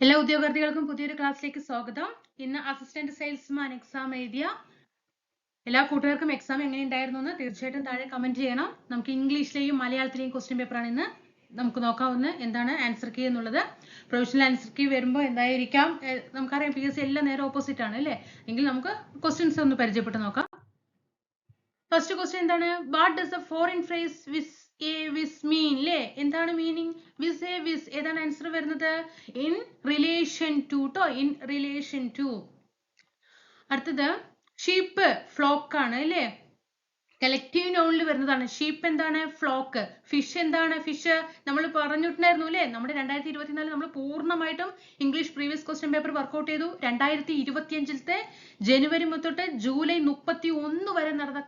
എല്ലാ ഉദ്യോഗാർത്ഥികൾക്കും പുതിയൊരു ക്ലാസ്സിലേക്ക് സ്വാഗതം. ഇന്ന് അസിസ്റ്റന്റ് സെയിൽസ്മാൻ എക്സാം എഴുതിയ എല്ലാ കൂട്ടുകാർക്കും എക്സാം എങ്ങനെ ഉണ്ടായിരുന്നു എന്ന് തീർച്ചയായിട്ടും താഴെ കമന്റ് ചെയ്യണം. നമുക്ക് ഇംഗ്ലീഷിലെയും മലയാളത്തിലെയും ക്വസ്റ്റ്യൻ പേപ്പറാണ് ഇന്ന് നമുക്ക് നോക്കാവുന്ന എന്താണ് ആൻസർ കീ എന്നുള്ളത്. പ്രൊവിഷണൽ ആൻസർ കീ വരുമ്പോൾ എന്തായിരിക്കാം? നമുക്കറിയാം പി എസ് സി എല്ലാം നേരെ ഓപ്പോസിറ്റ് ആണ് അല്ലേ? എങ്കിൽ നമുക്ക് ക്വസ്റ്റ്യൻസ് ഒന്ന് പരിചയപ്പെട്ട് നോക്കാം. ഫസ്റ്റ് ക്വസ്റ്റ്യൻ എന്താണ്? What does a foreign phrase vis a vis mean അല്ലേ എന്താണ് മീനിങ് വിസ് എ വിസ് ഏതാണ് ആൻസർ വരുന്നത്? ഇൻ റിലേഷൻ ടു ട്ടോ? ഇൻ റിലേഷൻ ടു അടുത്തത് ഷീപ്പ് ഫ്ലോക്ക് ആണ് അല്ലേ കളക്റ്റീവ് നോണിൽ വരുന്നതാണ്. ഷീപ്പ് എന്താണ്? ഫ്ലോക്ക് ഫിഷ് എന്താണ്? ഫിഷ് നമ്മൾ പറഞ്ഞിട്ടുണ്ടായിരുന്നു അല്ലേ? നമ്മുടെ രണ്ടായിരത്തി ഇരുപത്തിനാല് നമ്മൾ പൂർണമായിട്ടും English previous question paper work out ചെയ്തു. രണ്ടായിരത്തി ഇരുപത്തിയഞ്ചിലത്തെ ജനുവരി തൊട്ട് ജൂലൈ മുപ്പത്തി ഒന്ന് വരെ നടന്ന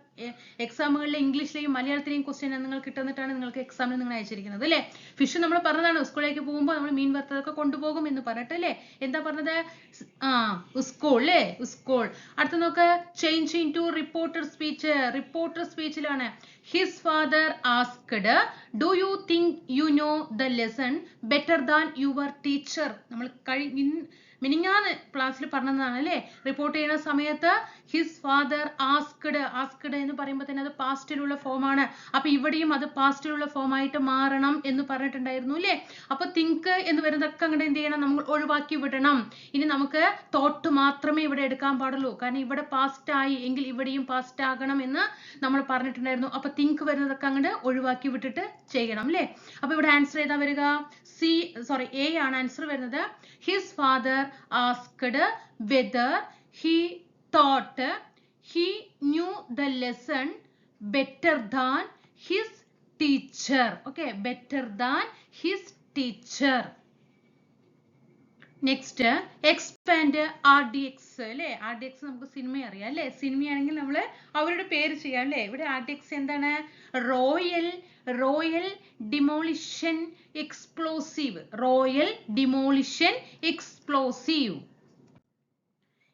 എക്സാമുകളിലെ ഇംഗ്ലീഷിലെയും മലയാളത്തിലെയും ക്വസ്റ്റ്യൻ നിങ്ങൾ കിട്ടുന്നിട്ടാണ് നിങ്ങൾക്ക് എക്സാമിന് നിങ്ങൾ അയച്ചിരിക്കുന്നത് അല്ലേ? ഫിഷ് നമ്മൾ പറഞ്ഞതാണ്. സ്കൂളിലേക്ക് പോകുമ്പോൾ നമ്മൾ മീൻ വറുത്തതൊക്കെ കൊണ്ടുപോകും എന്ന് പറഞ്ഞിട്ട് അല്ലേ? എന്താ പറഞ്ഞത്? ആ സ്കൂൾ അല്ലേ? സ്കൂൾ അടുത്ത നോക്ക്. Change into reporter speech reporter സ്പീച്ചിലാണ് his father asked Do you think you know the lesson better than your teacher? നമ്മൾ കഴി മിനിങ്ങാന്ന് ക്ലാസ്സിൽ പറഞ്ഞതാണ് അല്ലേ? റിപ്പോർട്ട് ചെയ്യുന്ന സമയത്ത് ഹിസ് ഫാദർ ആസ്ക്ഡ് ആസ്ക്ഡ് എന്ന് പറയുമ്പോൾ തന്നെ അത് പാസ്റ്റിലുള്ള ഫോമാണ് അപ്പൊ ഇവിടെയും അത് പാസ്റ്റിലുള്ള ഫോം ആയിട്ട് മാറണം എന്ന് പറഞ്ഞിട്ടുണ്ടായിരുന്നു അല്ലേ? അപ്പൊ തിങ്ക് എന്ന് വരുന്നതൊക്കെ അങ്ങോട്ട് എന്ത് ചെയ്യണം? നമ്മൾ ഒഴിവാക്കി വിടണം. ഇനി നമുക്ക് തോട്ട് മാത്രമേ ഇവിടെ എടുക്കാൻ പാടുള്ളൂ. കാരണം ഇവിടെ പാസ്റ്റ് ആയി എങ്കിൽ ഇവിടെയും പാസ്റ്റ് ആകണം എന്ന് നമ്മൾ പറഞ്ഞിട്ടുണ്ടായിരുന്നു. അപ്പൊ തിങ്ക് വരുന്നതൊക്കെ അങ്ങോട്ട് ഒഴിവാക്കി വിട്ടിട്ട് ചെയ്യണം അല്ലേ അപ്പൊ ഇവിടെ ആൻസർ ഏതാ വരിക? സി സോറി എ ആണ് ആൻസർ വരുന്നത്. His father asked whether he thought he knew the lesson better than his teacher okay better than his teacher next expand R D X അല്ലേ? ആർ ഡി എക്സ് നമുക്ക് cinema അറിയാം അല്ലേ? സിനിമയാണെങ്കിൽ നമ്മൾ അവരുടെ പേര് ചെയ്യാം അല്ലേ? ഇവിടെ ആർ ഡി എക്സ് എന്താണ്? Royal royal demolition explosive royal demolition explosive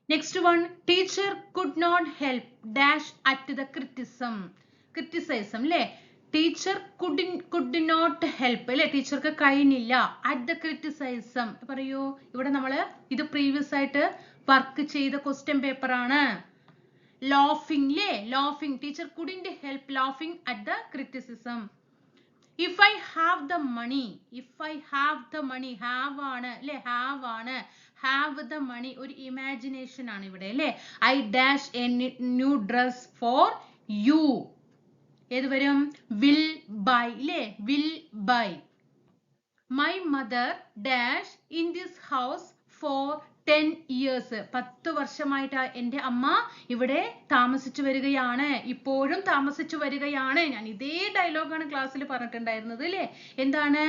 next one teacher could not help dash at the criticism criticism അല്ലേ? Teacher could could not help അല്ലെ? ടീച്ചർക്ക് കഴിഞ്ഞില്ല. അറ്റ് ദ ക്രിറ്റിസൈസം പറയൂ. ഇവിടെ നമ്മൾ ഇത് പ്രീവിയസ് ആയിട്ട് വർക്ക് ചെയ്ത ക്വസ്റ്റ്യൻ പേപ്പർ ആണ്. Laughing Leh laughing teacher couldn't help laughing at the criticism if I have the money if I have the money have ആണ്. അല്ലെ? ഹാവ് ആണ്. ഹാവ് ദ മണി ഒരു ഇമാജിനേഷൻ ആണ് ഇവിടെ അല്ലെ? I dash a new dress for you ഏത് വരും? Will buy ഇല്ലേ? Will buy my mother dash in this house for ten years പത്ത് വർഷമായിട്ട് എന്റെ അമ്മ ഇവിടെ താമസിച്ചു വരികയാണ്. ഇപ്പോഴും താമസിച്ചു വരികയാണ്. ഞാൻ ഇതേ ഡയലോഗാണ് ക്ലാസ്സിൽ പറഞ്ഞിട്ടുണ്ടായിരുന്നത് അല്ലേ എന്താണ്?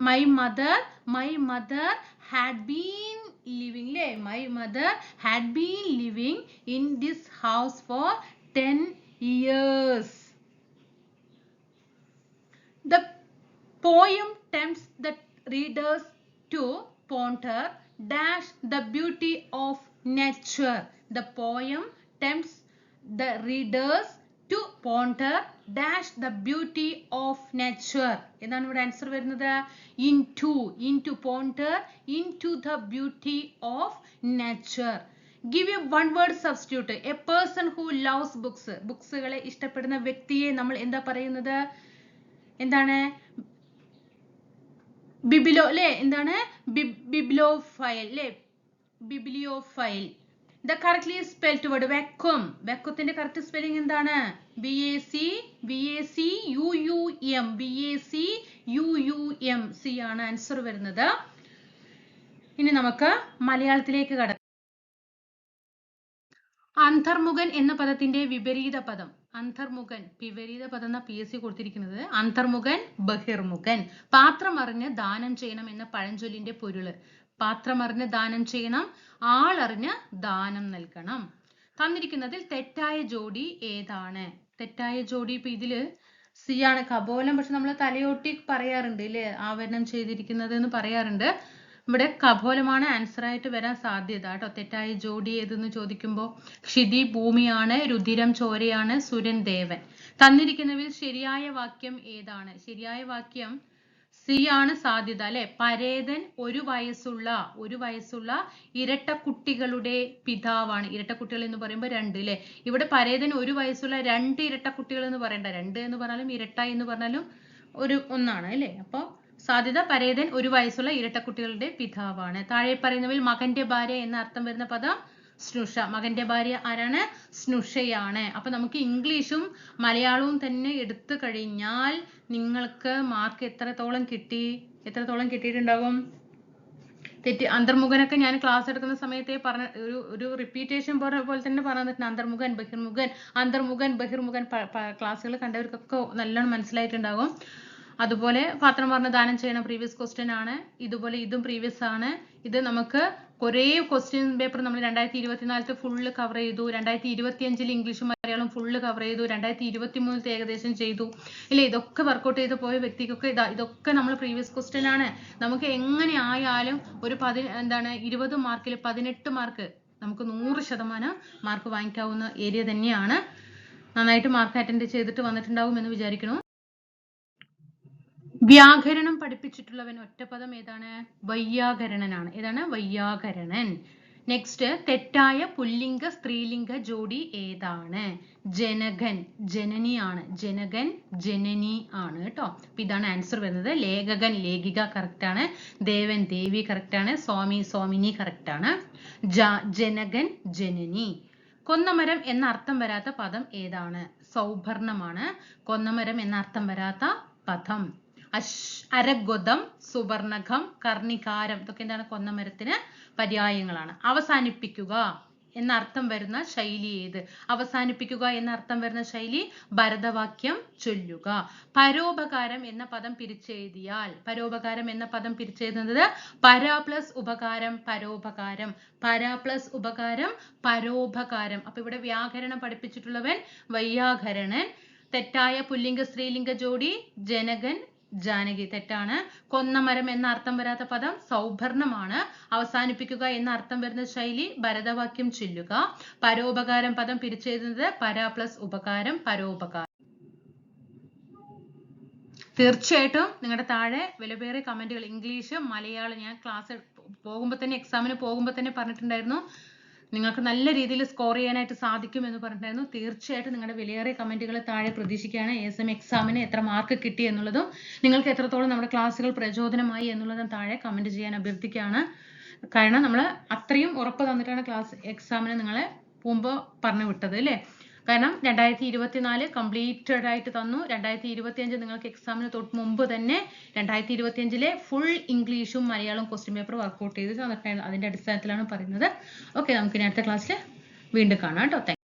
My mother my mother had been living അല്ലേ my mother had been living in this house for ten years The poem tempts the readers to ponder dash the beauty of nature. The poem tempts the readers to ponder dash the beauty of nature. എന്താണ് ഇവിടെ answer വരുന്നത് into into ponder into the beauty of nature. Give a one word substitute. A person who loves books. ബുക്സുകളെ ഇഷ്ടപ്പെടുന്ന വ്യക്തിയെ നമ്മൾ എന്താ പറയുന്നത് എന്താണ്? Biblio അല്ലെ? എന്താണ്? Bibliophile biblio bibliophile. The correctly spelled word vacuum. വെക്കത്തിന്റെ correct spelling എന്താണ്? B A C B A C U U M B A C U U M C ആണ് ആൻസർ വരുന്നത്. ഇനി നമുക്ക് മലയാളത്തിലേക്ക് കടക്കാം അന്തർമുഖൻ എന്ന പദത്തിന്റെ വിപരീത പദം. അന്തർമുഖൻ വിപരീത പദം എന്ന പി എസ് സി കൊടുത്തിരിക്കുന്നത് അന്തർമുഖൻ ബഹിർമുഖൻ. പാത്രമറിഞ്ഞ് ദാനം ചെയ്യണം എന്ന പഴഞ്ചൊല്ലിന്റെ പൊരുൾ. പാത്രമറിഞ്ഞ് ദാനം ചെയ്യണം ആളറിഞ്ഞ് ദാനം നൽകണം. തന്നിരിക്കുന്നതിൽ തെറ്റായ ജോഡി ഏതാണ്? തെറ്റായ ജോഡി ഇപ്പൊ ഇതിൽ സി ആണ്. കപോലം പക്ഷെ നമ്മൾ തലയോട്ടി പറയാറുണ്ട് ഇല്ലേ? ആവരണം ചെയ്തിരിക്കുന്നത് എന്ന് പറയാറുണ്ട്. ഇവിടെ കപോലമാണ് ആൻസർ ആയിട്ട് വരാൻ സാധ്യത കേട്ടോ. തെറ്റായ ജോഡി ഏതെന്ന് ചോദിക്കുമ്പോൾ ക്ഷിതി ഭൂമിയാണ് രുധിരം ചോരയാണ് സുരൻ ദേവൻ. തന്നിരിക്കുന്നതിൽ ശരിയായ വാക്യം ഏതാണ്? ശരിയായ വാക്യം സി ആണ് സാധ്യത അല്ലെ? പരേതൻ ഒരു വയസ്സുള്ള ഒരു വയസ്സുള്ള ഇരട്ട കുട്ടികളുടെ പിതാവാണ്. ഇരട്ട കുട്ടികൾ എന്ന് പറയുമ്പോൾ രണ്ട് അല്ലെ ഇവിടെ പരേതൻ ഒരു വയസ്സുള്ള രണ്ട് ഇരട്ട കുട്ടികൾ എന്ന് പറയണ്ട. രണ്ട് എന്ന് പറഞ്ഞാലും ഇരട്ട എന്ന് പറഞ്ഞാലും ഒരു ഒന്നാണ് അല്ലെ? അപ്പൊ സാധ്യത പരേതൻ ഒരു വയസ്സുള്ള ഇരട്ടക്കുട്ടികളുടെ പിതാവാണ്. താഴെ പറയുന്നവയിൽ മകന്റെ ഭാര്യ എന്ന അർത്ഥം വരുന്ന പദം സ്നുഷ. മകന്റെ ഭാര്യ ആരാണ്? സ്നുഷയാണ്. അപ്പൊ നമുക്ക് ഇംഗ്ലീഷും മലയാളവും തന്നെ എടുത്തു കഴിഞ്ഞാൽ നിങ്ങൾക്ക് മാർക്ക് എത്രത്തോളം കിട്ടി? എത്രത്തോളം കിട്ടിയിട്ടുണ്ടാകും? തെറ്റി അന്തർമുഖനൊക്കെ ഞാൻ ക്ലാസ് എടുക്കുന്ന സമയത്തെ പറഞ്ഞ ഒരു ഒരു റിപ്പീറ്റേഷൻ പോലെ തന്നെ പറഞ്ഞിട്ടുണ്ട് അന്തർമുഖൻ ബഹിർമുഖൻ അന്തർമുഖൻ ബഹിർമുഖൻ ക്ലാസ്സുകൾ കണ്ടവർക്കൊക്കെ നല്ലോണം മനസ്സിലായിട്ടുണ്ടാകും. അതുപോലെ പാത്രം പറഞ്ഞ ദാനം ചെയ്യണം പ്രീവിയസ് ക്വസ്റ്റ്യൻ ആണ്. ഇതുപോലെ ഇതും പ്രീവിയസ് ആണ്. ഇത് നമുക്ക് കുറേ ക്വസ്റ്റ്യൻ പേപ്പർ നമ്മൾ രണ്ടായിരത്തി ഇരുപത്തിനാലത്തെ ഫുള്ള് കവർ ചെയ്തു. രണ്ടായിരത്തി ഇരുപത്തി അഞ്ചിൽ ഇംഗ്ലീഷും മലയാളം ഫുള്ള് കവർ ചെയ്തു. രണ്ടായിരത്തി ഇരുപത്തി മൂന്നിലത്തെ ഏകദേശം ചെയ്തു. ഇല്ലേ? ഇതൊക്കെ വർക്കൗട്ട് ചെയ്ത് പോയ വ്യക്തിക്കൊക്കെ ഇതാ ഇതൊക്കെ നമ്മൾ പ്രീവിയസ് ക്വസ്റ്റ്യൻ ആണ്. നമുക്ക് എങ്ങനെ ആയാലും ഒരു പതി എന്താണ് ഇരുപത് മാർക്കിൽ പതിനെട്ട് മാർക്ക് നമുക്ക് നൂറ് ശതമാനം മാർക്ക് വാങ്ങിക്കാവുന്ന ഏരിയ തന്നെയാണ്. നന്നായിട്ട് മാർക്ക് അറ്റൻഡ് ചെയ്തിട്ട് വന്നിട്ടുണ്ടാവും എന്ന് വിചാരിക്കുന്നു. വ്യാകരണം പഠിപ്പിച്ചിട്ടുള്ളവൻ ഒറ്റപദം ഏതാണ്? വയ്യാകരണനാണ്. ഏതാണ്? വയ്യാകരണൻ. നെക്സ്റ്റ് തെറ്റായ പുല്ലിംഗ സ്ത്രീലിംഗ ജോഡി ഏതാണ്? ജനകൻ ജനനിയാണ്. ജനകൻ ജനനി ആണ് കേട്ടോ. അപ്പൊ ഇതാണ് ആൻസർ വരുന്നത്. ലേഖകൻ ലേഖിക കറക്റ്റ് ആണ്. ദേവൻ ദേവി കറക്റ്റ് ആണ്. സ്വാമി സ്വാമിനി കറക്റ്റ് ആണ്. ജനകൻ ജനനി. കൊന്നമരം എന്ന അർത്ഥം വരാത്ത പദം ഏതാണ്? സൗഭർണമാണ്. കൊന്നമരം എന്ന അർത്ഥം വരാത്ത പദം. അശ് അരഗുതം സുവർണകം കർണികാരം ഇതൊക്കെ എന്താണ് കൊന്നമരത്തിന് പര്യായങ്ങളാണ്. അവസാനിപ്പിക്കുക എന്നർത്ഥം വരുന്ന ശൈലി ഏത്? അവസാനിപ്പിക്കുക എന്നർത്ഥം വരുന്ന ശൈലി ഭരതവാക്യം ചൊല്ലുക. പരോപകാരം എന്ന പദം പിരിച്ചെഴുതിയാൽ പരോപകാരം എന്ന പദം പിരിച്ചെഴുതുന്നത് പര പ്ലസ് ഉപകാരം പരോപകാരം. പര പ്ലസ് ഉപകാരം പരോപകാരം. അപ്പൊ ഇവിടെ വ്യാകരണം പഠിപ്പിച്ചിട്ടുള്ളവൻ വൈയാകരണൻ തെറ്റായ പുല്ലിംഗ സ്ത്രീലിംഗ ജോഡി ജനകൻ ജാനകി തെറ്റാണ്. കൊന്നമരം എന്ന അർത്ഥം വരാത്ത പദം സൗഭർണമാണ് അവസാനിപ്പിക്കുക എന്ന അർത്ഥം വരുന്ന ശൈലി ഭരതവാക്യം ചൊല്ലുക. പരോപകാരം പദം പിരിച്ചെഴുതുന്നത് പര പ്ലസ് ഉപകാരം പരോപകാരം. തീർച്ചയായിട്ടും നിങ്ങളുടെ താഴെ വിലപേറിയ കമന്റുകൾ ഇംഗ്ലീഷ് മലയാളം ഞാൻ ക്ലാസ് പോകുമ്പോൾ തന്നെ എക്സാമിന് പോകുമ്പോൾ തന്നെ പറഞ്ഞിട്ടുണ്ടായിരുന്നു. നിങ്ങൾക്ക് നല്ല രീതിയിൽ സ്കോർ ചെയ്യാനായിട്ട് സാധിക്കും എന്ന് പറഞ്ഞിട്ടുണ്ടായിരുന്നു. തീർച്ചയായിട്ടും നിങ്ങളുടെ വിലയേറിയ കമന്റുകൾ താഴെ പ്രതീക്ഷിക്കുകയാണ്. എസ് എം എക്സാമിന് എത്ര മാർക്ക് കിട്ടി എന്നുള്ളതും നിങ്ങൾക്ക് എത്രത്തോളം നമ്മുടെ ക്ലാസ്സുകൾ പ്രചോദനമായി എന്നുള്ളതും താഴെ കമന്റ് ചെയ്യാൻ അഭ്യർത്ഥിക്കുകയാണ്. കാരണം നമ്മൾ അത്രയും ഉറപ്പ് തന്നിട്ടാണ് ക്ലാസ് എക്സാമിന് നിങ്ങളെ മുമ്പ് പറഞ്ഞു വിട്ടത് അല്ലേ? കാരണം രണ്ടായിരത്തി ഇരുപത്തിനാല് കംപ്ലീറ്റഡ് ആയിട്ട് തന്നു. രണ്ടായിരത്തി ഇരുപത്തിയഞ്ച് നിങ്ങൾക്ക് എക്സാമിന് തൊട്ട് മുമ്പ് തന്നെ രണ്ടായിരത്തി ഇരുപത്തിയഞ്ചിലെ ഫുൾ ഇംഗ്ലീഷും മലയാളം ക്വസ്റ്റ്യൻ പേപ്പർ വർക്കൗട്ട് ചെയ്ത് തന്നിട്ടുണ്ടായിരുന്നു. അതിന്റെ അടിസ്ഥാനത്തിലാണ് പറയുന്നത്. ഓക്കെ നമുക്ക് ഇനി അടുത്ത ക്ലാസ്സിൽ വീണ്ടും കാണാം കേട്ടോ.